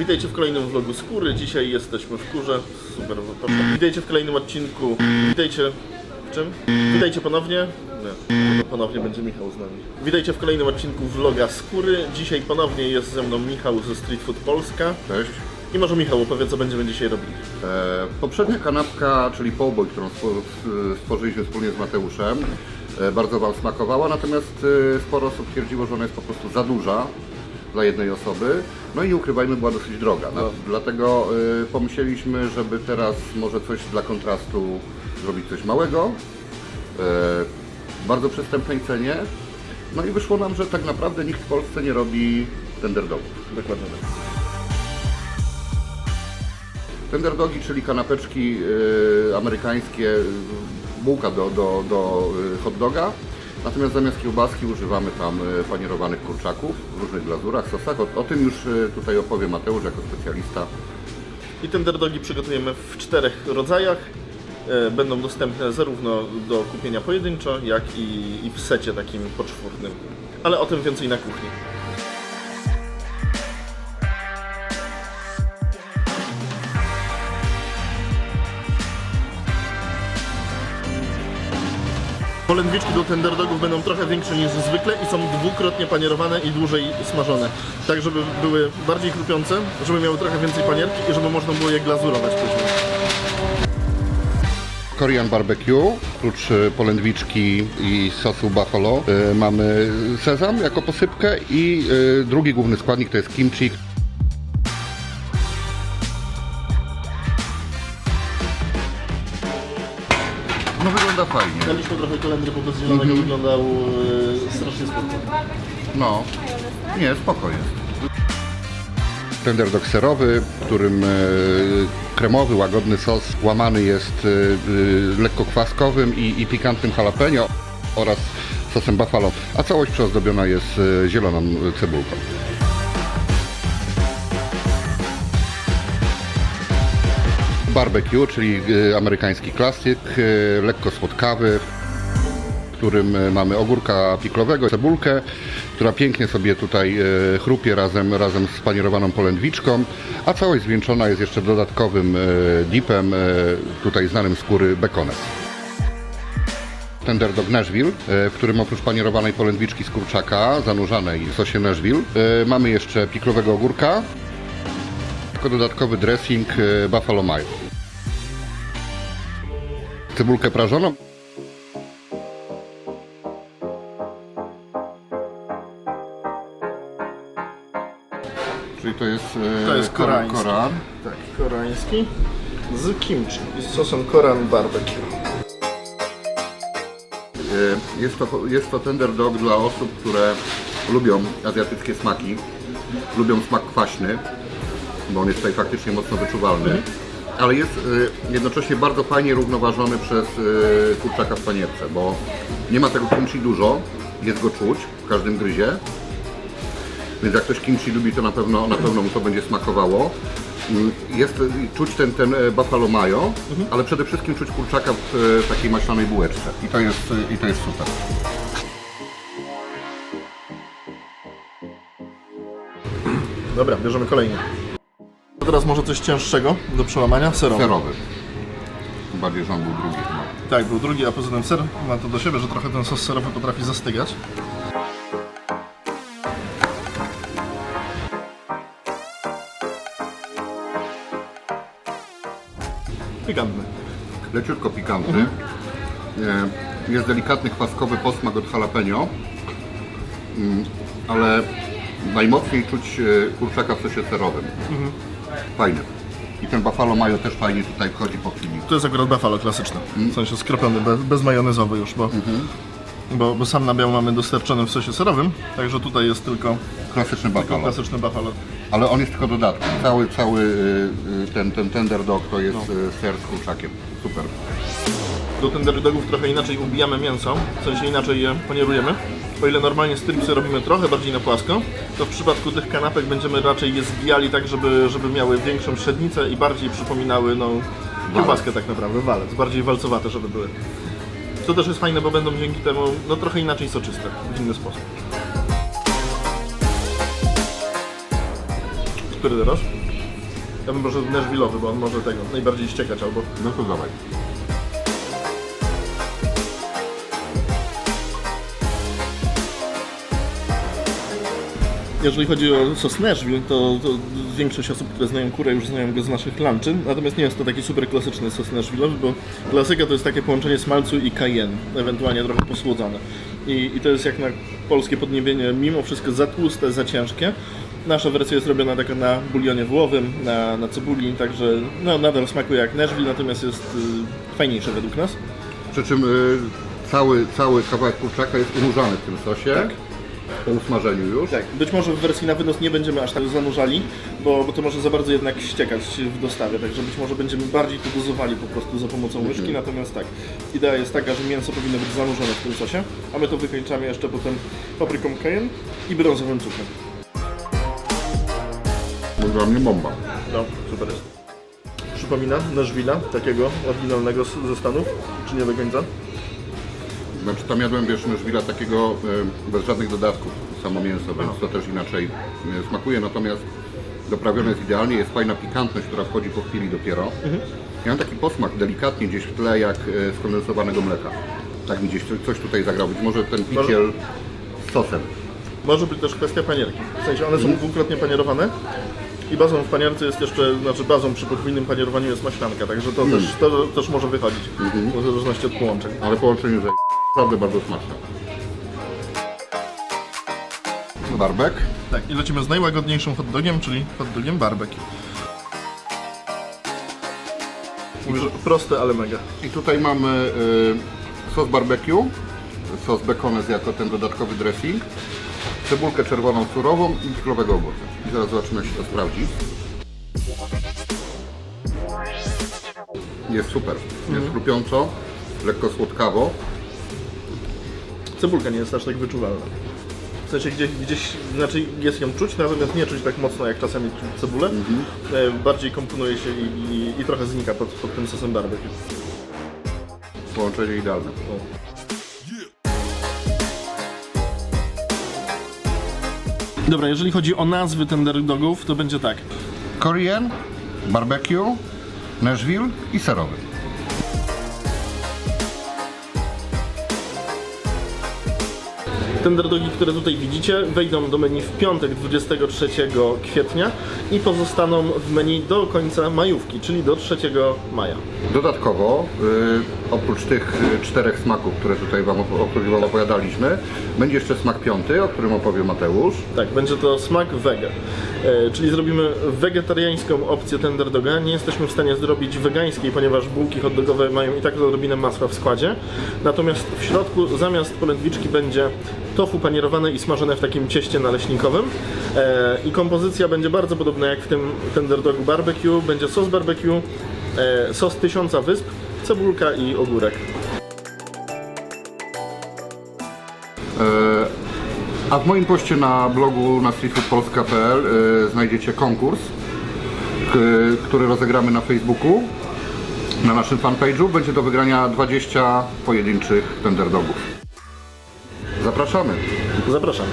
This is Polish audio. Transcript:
Witajcie w kolejnym vlogu Skóry. Dzisiaj jesteśmy w Kurze. Super. Witajcie w kolejnym odcinku. Witajcie... W czym? Witajcie ponownie. Nie, no ponownie będzie Michał z nami. Witajcie w kolejnym odcinku vloga Skóry. Dzisiaj ponownie jest ze mną Michał ze Street Food Polska. Cześć. I może Michał opowie, co będziemy dzisiaj robili. E, poprzednia kanapka, czyli połboj, którą stworzyliśmy wspólnie z Mateuszem, e, bardzo Wam smakowała, natomiast e, sporo osób twierdziło, że ona jest po prostu za duża dla jednej osoby. No i nie ukrywajmy, była dosyć droga. No, Dlatego e, pomyśleliśmy, żeby teraz może coś dla kontrastu zrobić coś małego, w bardzo przystępnej cenie. No i wyszło nam, że tak naprawdę nikt w Polsce nie robi tender dogów. Dokładnie tak. Tender dogi, czyli kanapeczki y, amerykańskie, y, bułka do, do, do y, hot doga. Natomiast zamiast kiełbaski używamy tam y, panierowanych kurczaków w różnych glazurach, sosach. O, o tym już y, tutaj opowie Mateusz jako specjalista. I tender dogi przygotujemy w czterech rodzajach. E, Będą dostępne zarówno do kupienia pojedynczo, jak i, i w secie takim poczwórnym. Ale o tym więcej na kuchni. Polędwiczki do tender dogów będą trochę większe niż zwykle i są dwukrotnie panierowane i dłużej smażone. Tak, żeby były bardziej chrupiące, żeby miały trochę więcej panierki i żeby można było je glazurować później. Korean barbecue, oprócz y, polędwiczki i sosu buffalo y, mamy sezam jako posypkę i y, drugi główny składnik to jest kimchi. No wygląda fajnie. Daliśmy trochę kolendry, bo bez zielonego wyglądał e, strasznie spoko. No, nie, spoko jest. Tender dog serowy, w którym e, kremowy, łagodny sos łamany jest e, e, lekko kwaskowym i, i pikantnym jalapeno oraz sosem buffalo, a całość przyozdobiona jest e, zieloną cebulką. Barbecue, czyli e, amerykański klasyk, e, lekko słodkawy, w którym e, mamy ogórka piklowego, cebulkę, która pięknie sobie tutaj chrupie razem, razem z panierowaną polędwiczką, a całość zwieńczona jest jeszcze dodatkowym dipem, tutaj znanym z skóry bekonem. Tender dog Nashville, w którym oprócz panierowanej polędwiczki z kurczaka, zanurzanej w sosie Nashville, mamy jeszcze piklowego ogórka, tylko dodatkowy dressing buffalo mayo. Cebulkę prażoną, Czyli to jest, e, To jest koran. koreański. koran. Tak, koreański z kimchi i z sosem koran barbecue. E, Jest to, jest to tender dog dla osób, które lubią azjatyckie smaki, lubią smak kwaśny, bo on jest tutaj faktycznie mocno wyczuwalny, ale jest e, jednocześnie bardzo fajnie równoważony przez e, kurczaka w panierce, bo nie ma tego kimchi dużo, jest go czuć w każdym gryzie, więc jak ktoś kimchi lubi, to na pewno, na pewno mu to będzie smakowało. Mm, Jest e, czuć ten, ten e, buffalo mayo, ale przede wszystkim czuć kurczaka w e, takiej maślanej bułeczce. I to jest, i to jest super. Dobra, bierzemy kolejny. Teraz może coś cięższego do przełamania? Serowy. Serowy. Bardziej, że on był drugi chyba. Tak, był drugi, a poza tym ser ma to do siebie, że trochę ten sos serowy potrafi zastygać. Pikantny. Leciutko pikantny. E, Jest delikatny, kwaskowy posmak od jalapeno. Mm, Ale najmocniej czuć e, kurczaka w sosie serowym. Fajny. I ten buffalo mayo też fajnie tutaj wchodzi po chwili. To jest akurat buffalo klasyczne, w sensie skropiony, bez, bez majonezowy już, bo, bo, bo sam nabiał mamy dostarczony w sosie serowym, także tutaj jest tylko Klasyczny buffalo. klasyczny buffalo. Ale on jest tylko dodatkiem. Cały, cały y, y, ten, ten tender dog to jest y, ser z kurczakiem. Super. Do tender dogów trochę inaczej ubijamy mięso, w sensie inaczej je panierujemy. O ile normalnie stripsy robimy trochę bardziej na płasko, to w przypadku tych kanapek będziemy raczej je zbijali tak, żeby, żeby miały większą średnicę i bardziej przypominały no, kiełbaskę tak naprawdę, walec, bardziej walcowate, żeby były. To też jest fajne, bo będą dzięki temu no, trochę inaczej soczyste, w inny sposób. Który teraz? Ja bym może Nashville'owy, bo on może tego najbardziej ściekać albo No to dawaj. Jeżeli chodzi o sos Nashville, to, to większość osób, które znają kurę, już znają go z naszych lunchy. Natomiast nie jest to taki super klasyczny sos Nashville'owy, bo klasyka to jest takie połączenie smalcu i cayenne, ewentualnie trochę posłodzone. I, I to jest jak na polskie podniebienie, mimo wszystko za tłuste, za ciężkie. Nasza wersja jest robiona taka na bulionie wołowym, na, na cebuli, także no, nadal smakuje jak Nashville, natomiast jest y, fajniejsze według nas. Przy czym y, cały, cały kawałek kurczaka jest unurzany w tym sosie. Tak. Po usmażeniu już. Tak, być może w wersji na wynos nie będziemy aż tak zanurzali, bo, bo to może za bardzo jednak ściekać w dostawie, także być może będziemy bardziej to dozowali po prostu za pomocą łyżki, natomiast tak, idea jest taka, że mięso powinno być zanurzone w tym sosie, a my to wykończamy jeszcze potem papryką cayenne i brązowym cukrem. Bo dla mnie bomba. No, super jest. Przypomina Nashville'a, takiego oryginalnego ze Stanów, czy nie do końca? Znaczy tam jadłem wiesz Nashville'a takiego y, bez żadnych dodatków, samo mięso, więc to też inaczej y, smakuje, natomiast doprawione jest idealnie, jest fajna pikantność, która wchodzi po chwili dopiero. Ja mam taki posmak delikatnie gdzieś w tle jak y, skondensowanego mleka. Tak mi gdzieś coś- coś tutaj zagrał, być może ten piciel z sosem. Może być też kwestia panierki, w sensie one są dwukrotnie panierowane i bazą w panierce jest jeszcze, znaczy bazą przy podwójnym panierowaniu jest maślanka, także to, też, to też może wychodzić, w zależności od połączeń. Ale połączenie jest naprawdę bardzo smaczne. Barbek. Tak, i lecimy z najłagodniejszym hot dogiem, czyli hot dogiem barbecue. Mówię, że proste, ale mega. I tutaj mamy y, sos barbecue, sos bekonez jako ten dodatkowy dressing, cebulkę czerwoną surową i kiklowego owoca. I zaraz zobaczymy, jak się to sprawdzi. Jest super. Jest chrupiąco, lekko słodkawo. Cebulka nie jest aż tak wyczuwalna. W sensie gdzieś, gdzieś znaczy jest ją czuć, natomiast nie czuć tak mocno jak czasami cebulę. E, bardziej komponuje się i, i, i trochę znika pod, pod tym sosem barbecue. Połączenie idealne. O. Dobra, jeżeli chodzi o nazwy tender dogów, to będzie tak. Korean, barbecue, Nashville i serowy. Tender dogi, które tutaj widzicie, wejdą do menu w piątek 23 kwietnia i pozostaną w menu do końca majówki, czyli do 3 maja. Dodatkowo, y, oprócz tych y, czterech smaków, które tutaj wam, o których Wam opowiadaliśmy, będzie jeszcze smak piąty, o którym opowie Mateusz. Tak, będzie to smak wege. E, czyli zrobimy wegetariańską opcję tender doga. Nie jesteśmy w stanie zrobić wegańskiej, ponieważ bułki hot dogowe mają i tak odrobinę masła w składzie. Natomiast w środku zamiast polędwiczki będzie tofu panierowane i smażone w takim cieście naleśnikowym. E, I kompozycja będzie bardzo podobna jak w tym tender dogu barbecue. Będzie sos barbecue, e, sos tysiąca wysp, cebulka i ogórek. E, A w moim poście na blogu na streetfoodpolska.pl e, znajdziecie konkurs, k- który rozegramy na Facebooku, na naszym fanpage'u. Będzie do wygrania 20 pojedynczych tender dogów. Zapraszamy. Zapraszam.